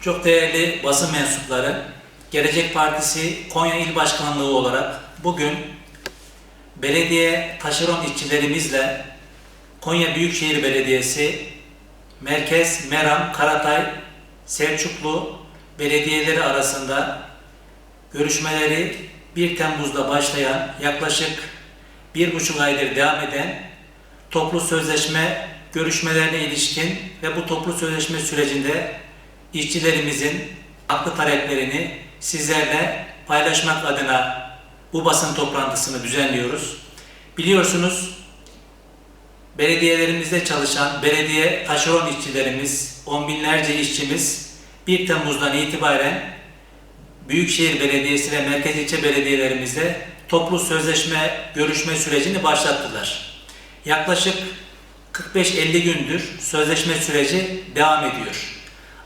Çok değerli basın mensupları, Gelecek Partisi Konya İl Başkanlığı olarak bugün belediye taşeron işçilerimizle Konya Büyükşehir Belediyesi, Merkez, Meram, Karatay, Selçuklu belediyeleri arasında görüşmeleri 1 Temmuz'da başlayan yaklaşık bir buçuk aydır devam eden toplu sözleşme görüşmelerine ilişkin ve bu toplu sözleşme sürecinde işçilerimizin haklı taleplerini sizlerle paylaşmak adına bu basın toplantısını düzenliyoruz. Biliyorsunuz belediyelerimizde çalışan belediye taşeron işçilerimiz, on binlerce işçimiz 1 Temmuz'dan itibaren Büyükşehir Belediyesi ve merkez ilçe belediyelerimizde toplu sözleşme görüşme sürecini başlattılar. Yaklaşık 45-50 gündür sözleşme süreci devam ediyor.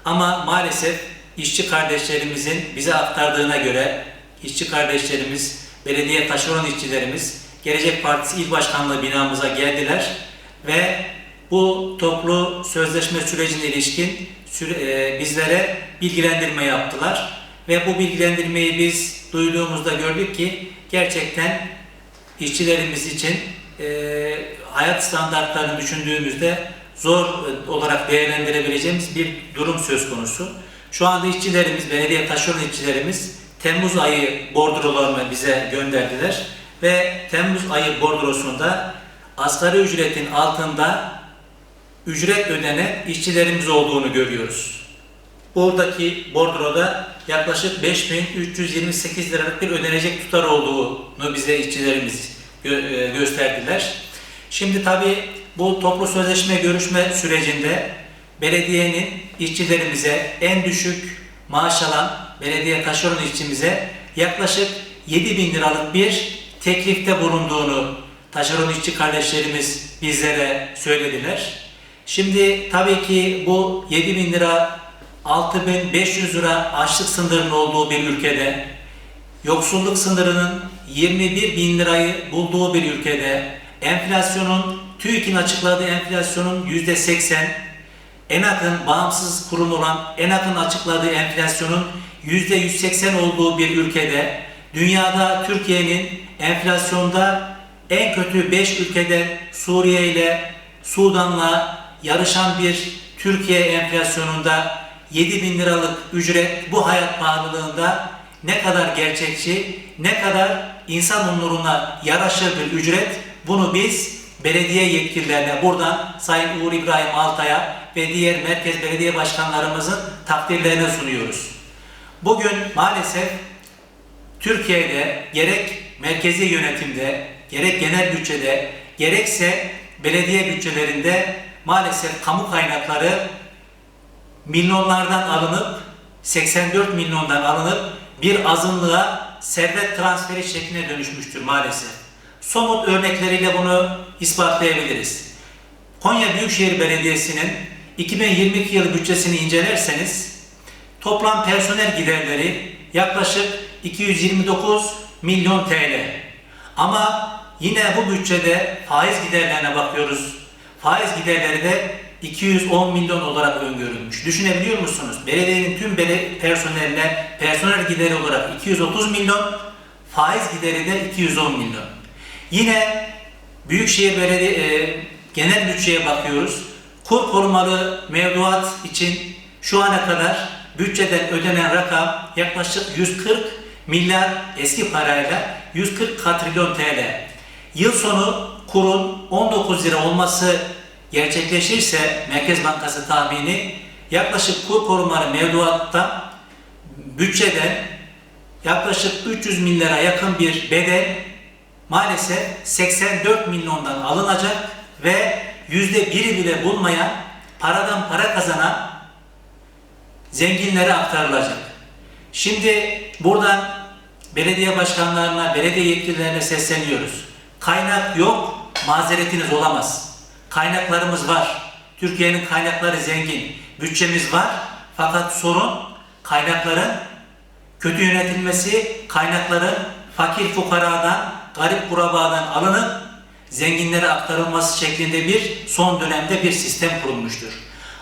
Ama maalesef işçi kardeşlerimizin bize aktardığına göre işçi kardeşlerimiz, belediye taşeron işçilerimiz Gelecek Partisi İl Başkanlığı binamıza geldiler ve bu toplu sözleşme sürecine ilişkin e, bizlere bilgilendirme yaptılar. Ve bu bilgilendirmeyi biz duyduğumuzda gördük ki gerçekten işçilerimiz için e, hayat standartlarını düşündüğümüzde zor olarak değerlendirebileceğimiz bir durum söz konusu. Şu anda işçilerimiz, belediye taşeron işçilerimiz Temmuz ayı bordrolarını bize gönderdiler ve Temmuz ayı bordrosunda asgari ücretin altında ücret ödenen işçilerimiz olduğunu görüyoruz. Buradaki bordroda yaklaşık 5328 liralık bir ödenecek tutar olduğunu bize işçilerimiz gö- e, gösterdiler. Şimdi tabii bu toplu sözleşme görüşme sürecinde belediyenin işçilerimize en düşük maaş alan belediye taşeron işçimize yaklaşık 7 bin liralık bir teklifte bulunduğunu taşeron işçi kardeşlerimiz bizlere söylediler. Şimdi tabii ki bu 7 bin lira 6500 lira açlık sınırının olduğu bir ülkede, yoksulluk sınırının 21 bin lirayı bulduğu bir ülkede, enflasyonun, TÜİK'in açıkladığı enflasyonun yüzde 80, ENAK'ın bağımsız kurum olan ENAK'ın açıkladığı enflasyonun yüzde 180 olduğu bir ülkede, dünyada Türkiye'nin enflasyonda en kötü 5 ülkeden Suriye ile Sudan'la yarışan bir Türkiye enflasyonunda 7 bin liralık ücret bu hayat pahalılığında ne kadar gerçekçi, ne kadar insan onuruna yaraşır bir ücret bunu biz belediye yetkililerine buradan Sayın Uğur İbrahim Altay'a ve diğer merkez belediye başkanlarımızın takdirlerine sunuyoruz. Bugün maalesef Türkiye'de gerek merkezi yönetimde, gerek genel bütçede, gerekse belediye bütçelerinde maalesef kamu kaynakları milyonlardan alınıp 84 milyondan alınıp bir azınlığa servet transferi şekline dönüşmüştür maalesef. Somut örnekleriyle bunu ispatlayabiliriz. Konya Büyükşehir Belediyesi'nin 2022 yılı bütçesini incelerseniz toplam personel giderleri yaklaşık 229 milyon TL. Ama yine bu bütçede faiz giderlerine bakıyoruz. Faiz giderleri de 210 milyon olarak öngörülmüş. Düşünebiliyor musunuz? Belediyenin tüm bele personeline personel gideri olarak 230 milyon, faiz gideri de 210 milyon. Yine Büyükşehir Belediye e, genel bütçeye bakıyoruz. Kur korumalı mevduat için şu ana kadar bütçeden ödenen rakam yaklaşık 140 milyar eski parayla 140 katrilyon TL. Yıl sonu kurun 19 lira olması gerçekleşirse Merkez Bankası tahmini yaklaşık kur korumalı mevduatta bütçeden yaklaşık 300 milyara yakın bir bedel maalesef 84 milyondan alınacak ve yüzde biri bile bulmayan paradan para kazanan zenginlere aktarılacak. Şimdi buradan belediye başkanlarına, belediye yetkililerine sesleniyoruz. Kaynak yok, mazeretiniz olamaz. Kaynaklarımız var. Türkiye'nin kaynakları zengin. Bütçemiz var. Fakat sorun kaynakların kötü yönetilmesi, kaynakların fakir fukaradan, garip kurabadan alınıp zenginlere aktarılması şeklinde bir son dönemde bir sistem kurulmuştur.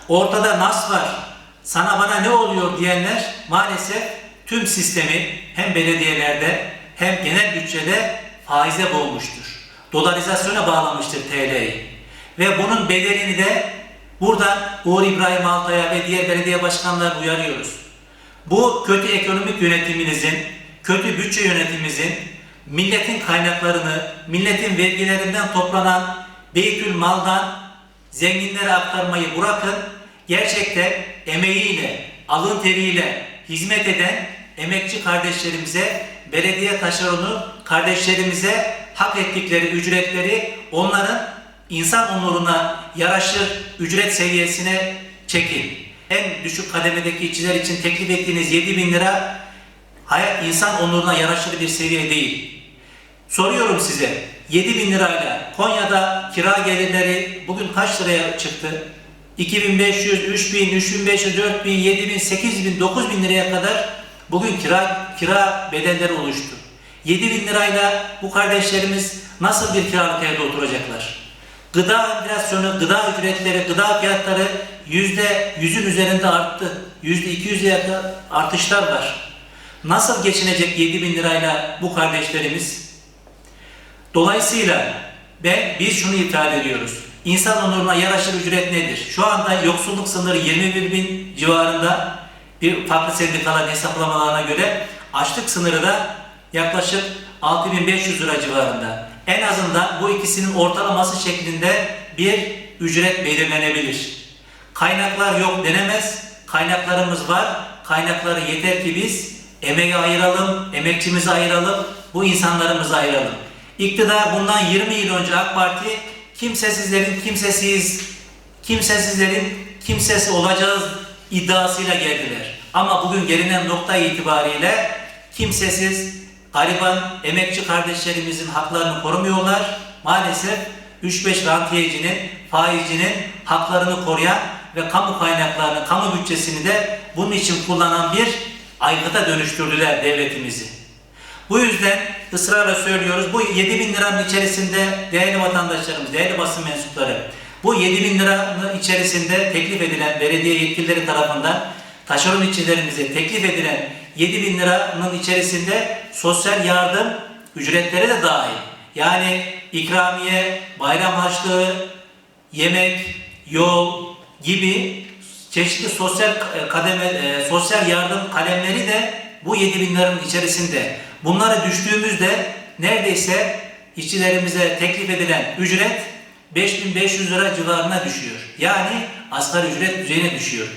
Ortada nas var. sana bana ne oluyor diyenler maalesef tüm sistemi hem belediyelerde hem genel bütçede faize boğmuştur. Dolarizasyona bağlamıştır TL'yi. Ve bunun bedelini de buradan Uğur İbrahim Altay'a ve diğer belediye başkanlarına uyarıyoruz. Bu kötü ekonomik yönetiminizin, kötü bütçe yönetimimizin milletin kaynaklarını, milletin vergilerinden toplanan beytül maldan zenginlere aktarmayı bırakın. Gerçekten emeğiyle, alın teriyle hizmet eden emekçi kardeşlerimize, belediye taşeronu kardeşlerimize hak ettikleri ücretleri onların insan onuruna yaraşır ücret seviyesine çekin. En düşük kademedeki işçiler için teklif ettiğiniz 7 bin lira hayat insan onuruna yaraşır bir seviye değil. Soruyorum size 7 bin lirayla Konya'da kira gelirleri bugün kaç liraya çıktı? 2500, 3000, 3500, 4000, 7000, 8000, 9000 liraya kadar bugün kira kira bedelleri oluştu. 7 bin lirayla bu kardeşlerimiz nasıl bir kiralık evde oturacaklar? Gıda enflasyonu, gıda ücretleri, gıda fiyatları yüzde yüzün üzerinde arttı. Yüzde 200'e yakın artışlar var. Nasıl geçinecek 7 bin lirayla bu kardeşlerimiz? Dolayısıyla ben biz şunu ifade ediyoruz. İnsan onuruna yaraşır ücret nedir? Şu anda yoksulluk sınırı 21 bin civarında bir farklı sendikaların hesaplamalarına göre açlık sınırı da yaklaşık 6500 lira civarında. En azından bu ikisinin ortalaması şeklinde bir ücret belirlenebilir. Kaynaklar yok denemez. Kaynaklarımız var. Kaynakları yeter ki biz emeği ayıralım, emekçimizi ayıralım, bu insanlarımızı ayıralım. İktidar bundan 20 yıl önce AK Parti kimsesizlerin kimsesiz, kimsesizlerin kimsesi olacağız iddiasıyla geldiler. Ama bugün gelinen nokta itibariyle kimsesiz, gariban, emekçi kardeşlerimizin haklarını korumuyorlar. Maalesef 3-5 rantiyecinin, faizcinin haklarını koruyan ve kamu kaynaklarını, kamu bütçesini de bunun için kullanan bir aygıta dönüştürdüler devletimizi. Bu yüzden ısrarla söylüyoruz. Bu 7 bin liranın içerisinde değerli vatandaşlarımız, değerli basın mensupları, bu 7 bin liranın içerisinde teklif edilen belediye yetkilileri tarafından taşeron işçilerimize teklif edilen 7 bin liranın içerisinde sosyal yardım ücretleri de dahil. Yani ikramiye, bayram harçlığı, yemek, yol gibi çeşitli sosyal kademe, e, sosyal yardım kalemleri de bu 7 bin liranın içerisinde. Bunları düştüğümüzde neredeyse işçilerimize teklif edilen ücret 5500 lira civarına düşüyor. Yani asgari ücret düzeyine düşüyor.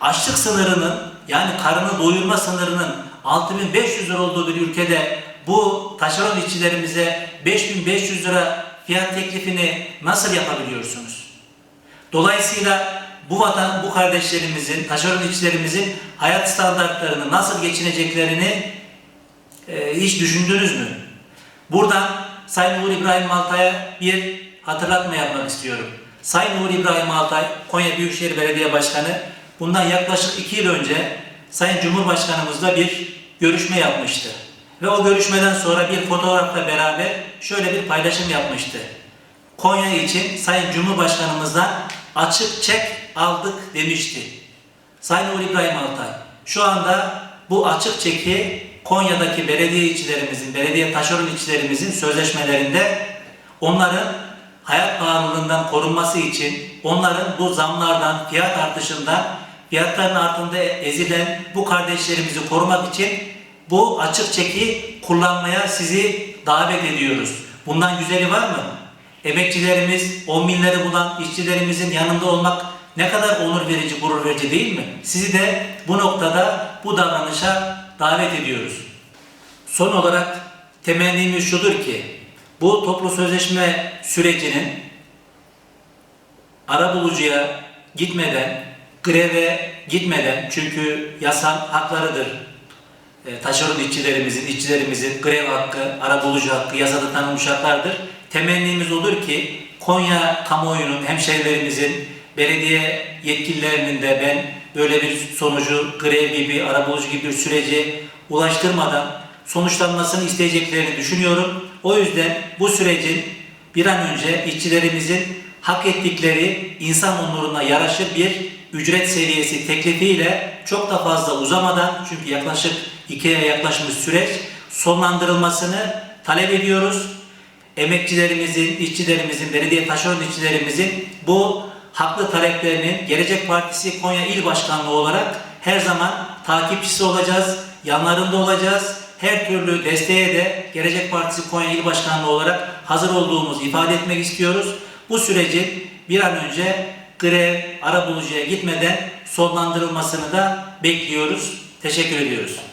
Açlık sınırının yani karını doyurma sınırının 6500 lira olduğu bir ülkede bu taşeron işçilerimize 5500 lira fiyat teklifini nasıl yapabiliyorsunuz? Dolayısıyla bu vatan, bu kardeşlerimizin, taşeron işçilerimizin hayat standartlarını nasıl geçineceklerini e, hiç düşündünüz mü? Buradan Sayın Uğur İbrahim Altay'a bir hatırlatma yapmak istiyorum. Sayın Uğur İbrahim Altay, Konya Büyükşehir Belediye Başkanı bundan yaklaşık iki yıl önce Sayın Cumhurbaşkanımızla bir görüşme yapmıştı. Ve o görüşmeden sonra bir fotoğrafla beraber şöyle bir paylaşım yapmıştı. Konya için Sayın Cumhurbaşkanımızdan açık çek aldık demişti. Sayın Uğur İbrahim Altay, şu anda bu açık çeki Konya'daki belediye işçilerimizin, belediye taşeron işçilerimizin sözleşmelerinde onların hayat pahalılığından korunması için, onların bu zamlardan, fiyat artışından, fiyatların altında ezilen bu kardeşlerimizi korumak için bu açık çeki kullanmaya sizi davet ediyoruz. Bundan güzeli var mı? Emekçilerimiz, on binleri bulan işçilerimizin yanında olmak ne kadar onur verici, gurur verici değil mi? Sizi de bu noktada bu davranışa davet ediyoruz. Son olarak temennimiz şudur ki bu toplu sözleşme sürecinin arabulucuya gitmeden, greve gitmeden çünkü yasal haklarıdır. E, taşeron işçilerimizin, işçilerimizin grev hakkı, arabulucu hakkı yasada tanınmış haklardır. Temennimiz olur ki Konya kamuoyunun, hemşehrilerimizin, belediye yetkililerinin de ben böyle bir sonucu grev gibi, arabulucu gibi bir süreci ulaştırmadan sonuçlanmasını isteyeceklerini düşünüyorum. O yüzden bu sürecin bir an önce işçilerimizin hak ettikleri insan onuruna yaraşır bir ücret seviyesi teklifiyle çok da fazla uzamadan çünkü yaklaşık ikiye yaklaşmış süreç sonlandırılmasını talep ediyoruz. Emekçilerimizin, işçilerimizin, belediye taşeron işçilerimizin bu haklı taleplerinin Gelecek Partisi Konya İl Başkanlığı olarak her zaman takipçisi olacağız, yanlarında olacağız. Her türlü desteğe de Gelecek Partisi Konya İl Başkanlığı olarak hazır olduğumuzu ifade etmek istiyoruz. Bu sürecin bir an önce grev, arabulucuya gitmeden sonlandırılmasını da bekliyoruz. Teşekkür ediyoruz.